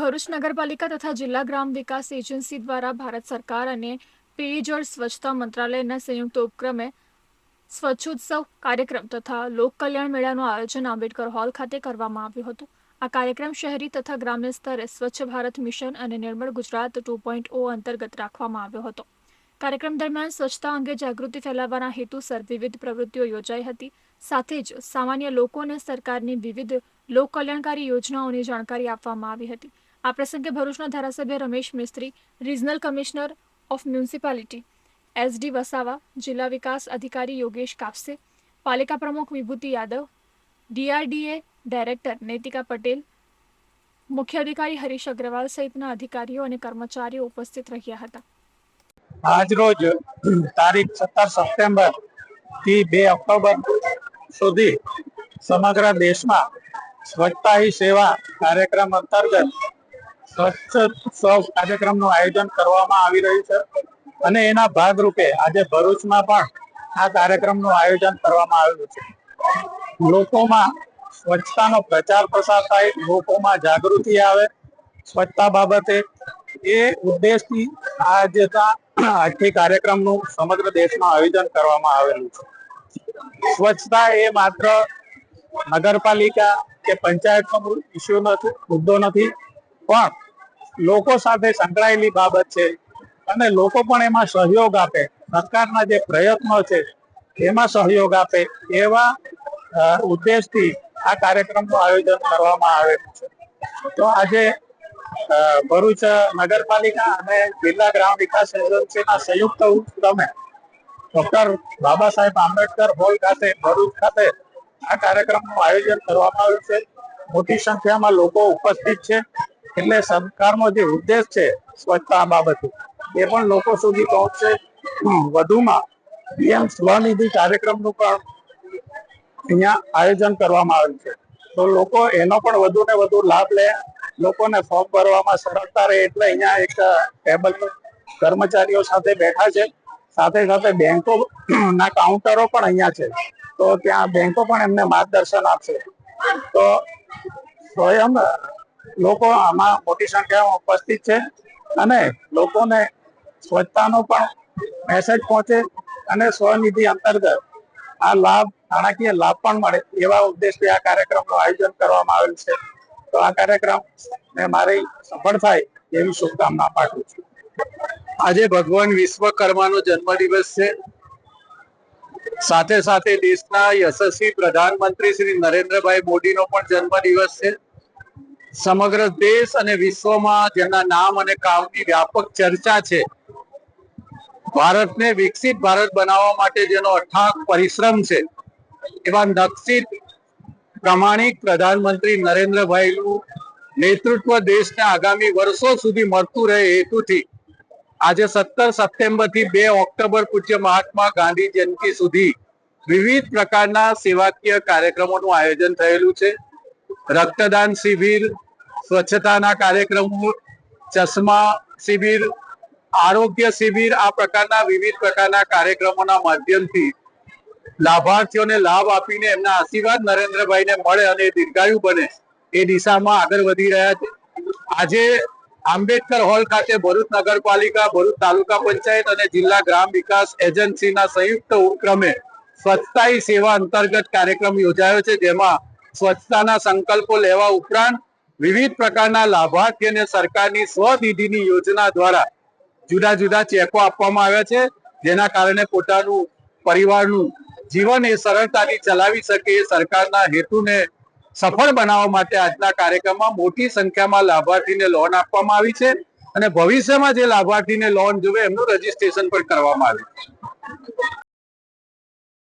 ભરૂચ નગરપાલિકા તથા જિલ્લા ગ્રામ વિકાસ એજન્સી દ્વારા ભારત સરકાર અને પેયજળ સ્વચ્છતા મંત્રાલયના સંયુક્ત ઉપક્રમે સ્વચ્છોત્સવ કાર્યક્રમ તથા લોક કલ્યાણ મેળાનું આયોજન આંબેડકર હોલ ખાતે કરવામાં આવ્યું હતું. આ કાર્યક્રમ શહેરી તથા ગ્રામ્ય સ્તરે સ્વચ્છ ભારત મિશન અને Nirmal Gujarat two point O અંતર્ગત રાખવામાં આવ્યો હતો. કાર્યક્રમ દરમિયાન સ્વચ્છતા અંગે જાગૃતિ ફેલાવવાના હેતુસર વિવિધ પ્રવૃત્તિઓ યોજાઈ હતી. સાથે જ સામાન્ય લોકોને સરકારની વિવિધ લોકકલ્યાણકારી યોજનાઓની જાણકારી આપવામાં આવી હતી. આ પ્રસંગે ભરૂચના ધારાસભ્ય Ramesh Mistry, regional commissioner of municipality SD Vasava, જિલ્લા વિકાસ અધિકારી યોગેશ કાપસે, પાલિકા પ્રમુખ વિભૂતિ યાદવ ડીઆરડીએ ડાયરેક્ટર નૈતિકા પટેલ, મુખ્ય અધિકારી હરીશ અગ્રવાલ સહિતના અધિકારીઓ અને કર્મચારીઓ ઉપસ્થિત રહ્યા હતા. આજરોજ તારીખ સત્તર સપ્ટેમ્બરથી બે ઓક્ટોબર સુધી સમગ્ર દેશમાં સ્વચ્છતા હી સેવા કાર્યક્રમ અંતર્ગત સ્વચ્છ કાર્યક્રમ કાર્યક્રમનું આયોજન કરવામાં આવી રહ્યું છે. અને એના ભાગરૂપે આજે ભરૂચમાં પણ આ કાર્યક્રમનું આયોજન કરવામાં આવેલું છે. લોકોમાં સ્વચ્છતાનો પ્રચાર પ્રસાર થાય, લોકોમાં જાગૃતિ આવે. સ્વચ્છતા બાબતે એ ઉદ્દેશથી આજે આજથી કાર્યક્રમનું સમગ્ર દેશમાં આયોજન કરવામાં આવેલું છે. સ્વચ્છતા એ માત્ર નગરપાલિકા કે પંચાયતનો ઇસ્યુ નથી, મુદ્દો નથી. પણ લોકો સાથે સંકળાયેલી બાબત છે અને લોકો પણ એમાં સહયોગ આપે. સરકારના જે પ્રયત્નો છે, એમાં સહયોગ આપે એવા ઉદ્દેશથી આ કાર્યક્રમનું આયોજન કરવામાં આવેલું છે. તો આજે ભરૂચ નગરપાલિકા અને જિલ્લા ગ્રામ વિકાસ એજન્સીના સંયુક્ત ઉપક્રમે ડોક્ટર બાબા સાહેબ આંબેડકર હોલ ખાતે, ભરૂચ ખાતે આ કાર્યક્રમનું આયોજન કરવામાં આવ્યું છે. મોટી સંખ્યામાં લોકો ઉપસ્થિત છે. એટલે સરકારનો જે ઉદ્દેશ છે સ્વચ્છતા બાબતે, એ પણ લોકો સુધી પહોંચશે. વધુમાં પીએમ સ્વનિધિ કાર્યક્રમનું પણ અહીંયા આયોજન કરવામાં આવ્યું છે. તો લોકો એનો પણ વધુ ને વધુ લાભ લે, લોકોને ફોર્મ ભરવામાં સરળતા રહે એટલે અહીંયા એક ટેબલ કર્મચારીઓ સાથે બેઠા છે. સાથે સાથે બેંકો ના કાઉન્ટરો પણ અહીંયા છે. તો ત્યાં બેંકો પણ એમને માર્ગદર્શન આપશે. તો સ્વયં લોકો આમાં મોટી સંખ્યામાં ઉપસ્થિત છે અને લોકોને સ્વચ્છતાનો પણ મેસેજ પહોંચે અને સ્વનિધિ અંતર્ગત આ લાભ, નાણાકીય લાભ પણ મળે એવા ઉદ્દેશથી આ કાર્યક્રમનું આયોજન કરવામાં આવેલ છે. તો આ કાર્યક્રમ ને મારી સફળ થાય એવી શુભકામના પાઠવું છું. આજે ભગવાન વિશ્વકર્માનો જન્મદિવસ છે. સાથે સાથે દેશના યશસ્વી પ્રધાનમંત્રી શ્રી નરેન્દ્રભાઈ મોદીનો પણ જન્મદિવસ છે. સમગ્ર દેશ અને વિશ્વમાં જેના નામ અને કામની વ્યાપક ચર્ચા છે. ભારતને વિકસિત ભારત બનાવવા માટે જેનો અથાગ પરિશ્રમ છે, એવા નક્ષિત પ્રમાણિક પ્રધાનમંત્રી નરેન્દ્રભાઈનું નેતૃત્વ દેશને આગામી વર્ષો સુધી મળતું રહે હેતુથી આજે સત્તર સપ્ટેમ્બરથી બે ઓક્ટોબર પૂજ્ય મહાત્મા ગાંધી જયંતિ સુધી વિવિધ પ્રકારના સેવાકીય કાર્યક્રમોનું આયોજન થયેલું છે. રક્તદાન શિબિર, સ્વચ્છતાના કાર્યક્રમો, ચશ્મા શિબિર, આરોગ્ય શિબિર, આ પ્રકારના વિવિધ પ્રકારના કાર્યક્રમોના માધ્યમથી લાભાર્થીઓને લાભ આપીને એમના આશીર્વાદ નરેન્દ્રભાઈને મળે અને દીર્ઘાયુ બને એ દિશામાં આગળ વધી રહ્યા છે. આજે આંબેડકર હોલ ખાતે ભરૂચ નગરપાલિકા, ભરૂચ તાલુકા પંચાયત અને જિલ્લા ગ્રામ વિકાસ એજન્સીના સંયુક્ત ઉપક્રમે સ્વચ્છતા સેવા અંતર્ગત કાર્યક્રમ યોજાયો છે, જેમાં સ્વચ્છતાના સંકલ્પો લેવા ઉપરાંત વિવિધ પ્રકારના લાભાર્થીઓને સરકારની સ્વનિધિની યોજના દ્વારા જુદા જુદા ચેકો આપવામાં આવ્યા છે, જેના કારણે પોતાનું પરિવારનું જીવન એ સરળતાથી ચલાવી શકે એ સરકારના હેતુને સફળ બનાવવા માટે આજના કાર્યક્રમમાં મોટી સંખ્યામાં લાભાર્થીને લોન આપવામાં આવી છે અને ભવિષ્યમાં જે લાભાર્થીને લોન જોવે એમનું રજીસ્ટ્રેશન પણ કરવામાં આવ્યું છે.